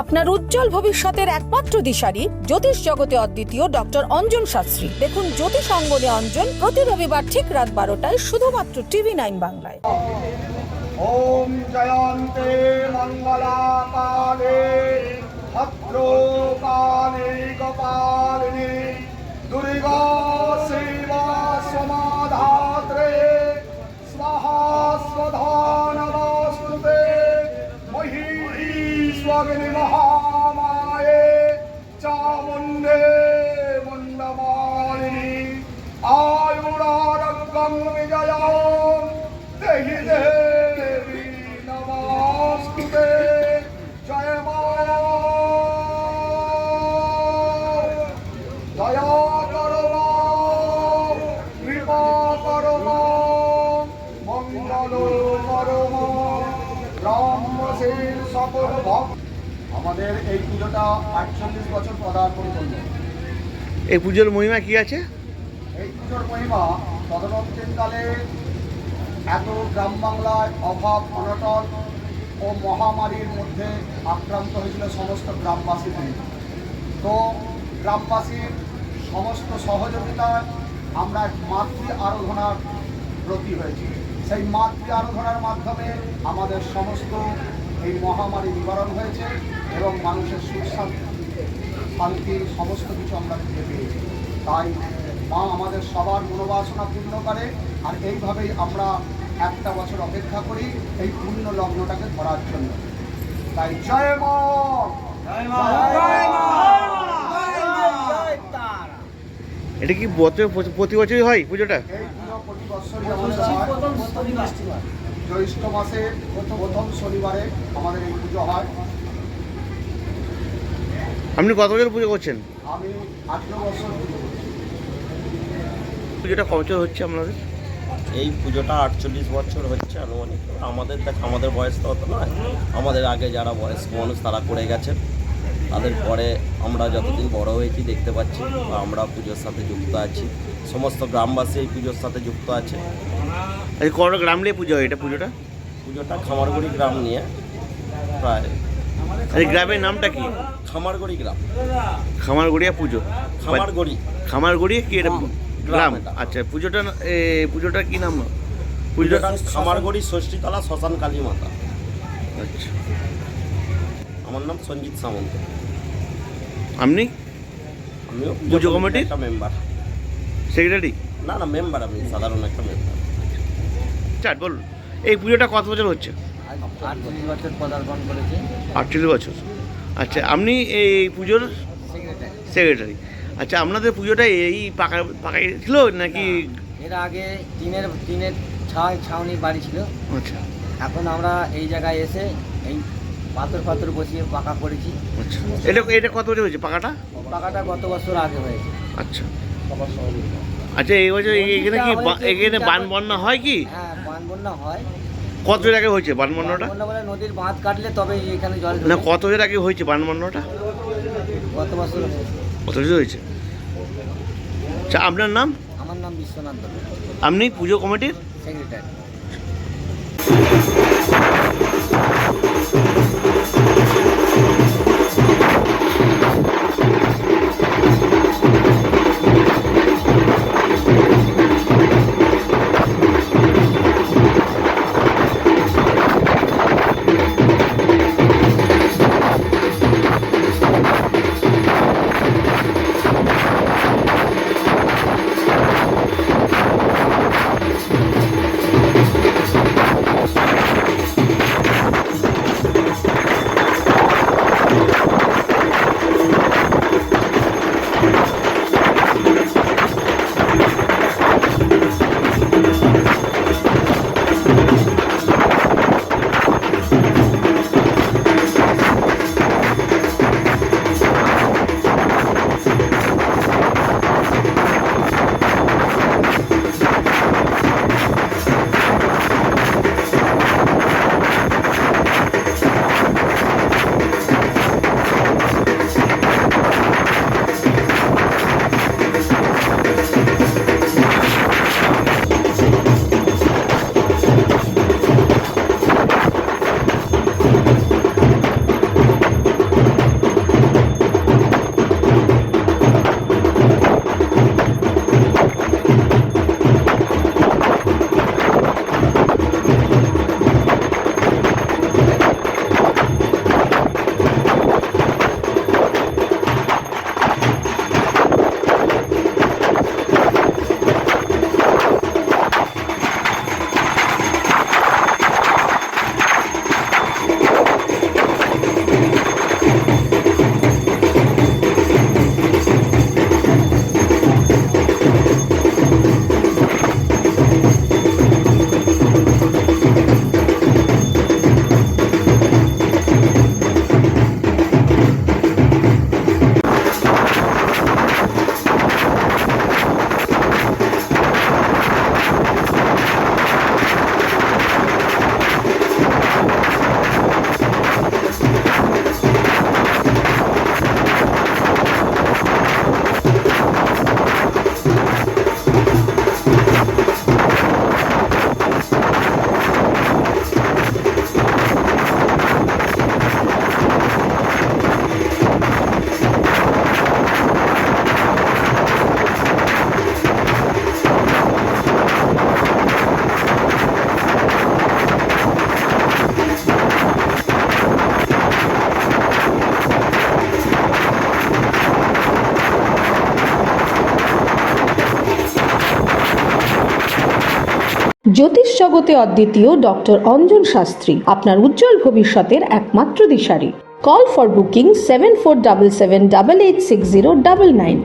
আপনার উজ্জ্বল ভবিষ্যতের একমাত্র দিশারি জ্যোতিষ জগতে অদ্বিতীয় ডক্টর অঞ্জন শাস্ত্রী। দেখুন জ্যোতিষ অঙ্গনে অঞ্জন প্রতি রবিবার ঠিক রাত বারোটায় শুধুমাত্র টিভি নাইন বাংলায়। ওম জয়ন্তে মঙ্গলা কালে ভদ্র কালে মগ্নি মহামায়ে, চামুণ্ডে মুন্ডমালিনী আয়ুরারঙ্গং বিজয়ম, দেহি দেবী নমস্তুতে, জয় মা দয়া করম কৃপা করম মঙ্গল করম রাম সকল ভক্ত আমাদের এই পুজোটা আটচল্লিশ বছর পদার্পণ করল এই পুজোর মহিমা কি আছে? এই পুজোর মহিমা তদনন্তকালে এত গ্রাম বাংলায় অভাব অনটন ও মহামারীর মধ্যে আক্রান্ত হয়েছিল সমস্ত গ্রামবাসীদের। তো গ্রামবাসীর সমস্ত সহযোগিতায় আমরা এক মাতৃ আরাধনার ব্রতী হয়েছি। সেই মাতৃ আরাধনার মাধ্যমে আমাদের সমস্ত এই মহামারী নিবারণ হয়েছে এবং মানুষের সুখ শান্তি শান্তি সমস্ত কিছু আমরা ফিরে পেয়েছি। তাই মা আমাদের সবার মনোবাসনা পূর্ণ করে আর এইভাবেই আমরা একটা বছর অপেক্ষা করি এই পূর্ণ লগ্নটাকে ধরার জন্য। তাই জয় মা! এটা কি বছর প্রতি বছরই হয় পুজোটা? প্রতি বছরই আমাদের হয়। জ্যৈষ্ঠ মাসে প্রথম শনিবারে আমাদের এই পুজো হয়। আপনি কত বছর পুজো করছেন? আমি আঠেরো বছর পুজোটা কত বছর হচ্ছে আপনাদের? এই পুজোটা আটচল্লিশ বছর হচ্ছে আনুমানিক। আমাদের দেখ আমাদের বয়স তো অত নয়। আমাদের আগে যারা বয়স্ক মানুষ তারা করে গেছেন। তাদের পরে আমরা যতদিন বড় হয়েছি দেখতে পাচ্ছি বা আমরা পুজোর সাথে যুক্ত আছি। সমস্ত গ্রামবাসী এই পুজোর সাথে যুক্ত আছে। এই কটা গ্রাম নিয়ে পুজো হয় এটা পুজোটা? পুজোটা খামারগুড়ি গ্রাম নিয়ে প্রায় এই গ্রামের নামটা কি? খামারগড়ি গ্রাম। খামারগড়িয়া পুজো। খামারগড়ি। খামারগড়িয়া কি এটা গ্রাম। আচ্ছা পুজোটা পুজোটা কি নাম? পুজোটা পুজোটা খামারগড়ি ষষ্ঠীতলা শ্মশান কালী মাতা আচ্ছা। আমার নাম সঞ্জিত সামন্ত। আপনি? পুজো কমিটির? একটা মেম্বার সেক্রেটারি না না মেম্বার আমি সাধারণ একটা মেম্বার চার বলুন। এই পুজোটা কত বছর হচ্ছে? আটচল্লিশ বছর পদার্পণ করেছি। বছর। আচ্ছা আপনি এই পুজোর সেক্রেটারি সেক্রেটারি আচ্ছা আপনাদের পুজোটা এই পাকা পাকা ছিল নাকি? এর আগে টিনের টিনের ছাই ছাউনি বাড়ি ছিল। আচ্ছা। এখন আমরা এই জায়গায় এসে এই পাথর পাথর বসিয়ে পাকা করেছি। আচ্ছা। এটা এটা কত বছর হয়েছে পাকাটা? পাকাটা গত বছর আগে হয়েছে। আচ্ছা। আচ্ছা এই বছর এখানে কি এখানে বান বন্যা হয় কি? হ্যাঁ বান বন্যা হয়। কত বছর আগে হয়েছে বান বন্যাটা বন্যা বলে নদীর বাঁধ কাটলে তবে এখানে জল না কত বছর আগে হয়েছে বান বন্যাটা গত বছর কত বছর হয়েছে? আচ্ছা আপনার নাম? আমার নাম বিশ্বনাথ আপনি পুজো কমিটির? সেক্রেটারি। জ্যোতিষ জগতে অদ্বিতীয় ডক্টর অঞ্জন শাস্ত্রী, আপনার উজ্জ্বল ভবিষ্যতের একমাত্র দিশারি। Call for booking seven four double seven double eight six zero double nine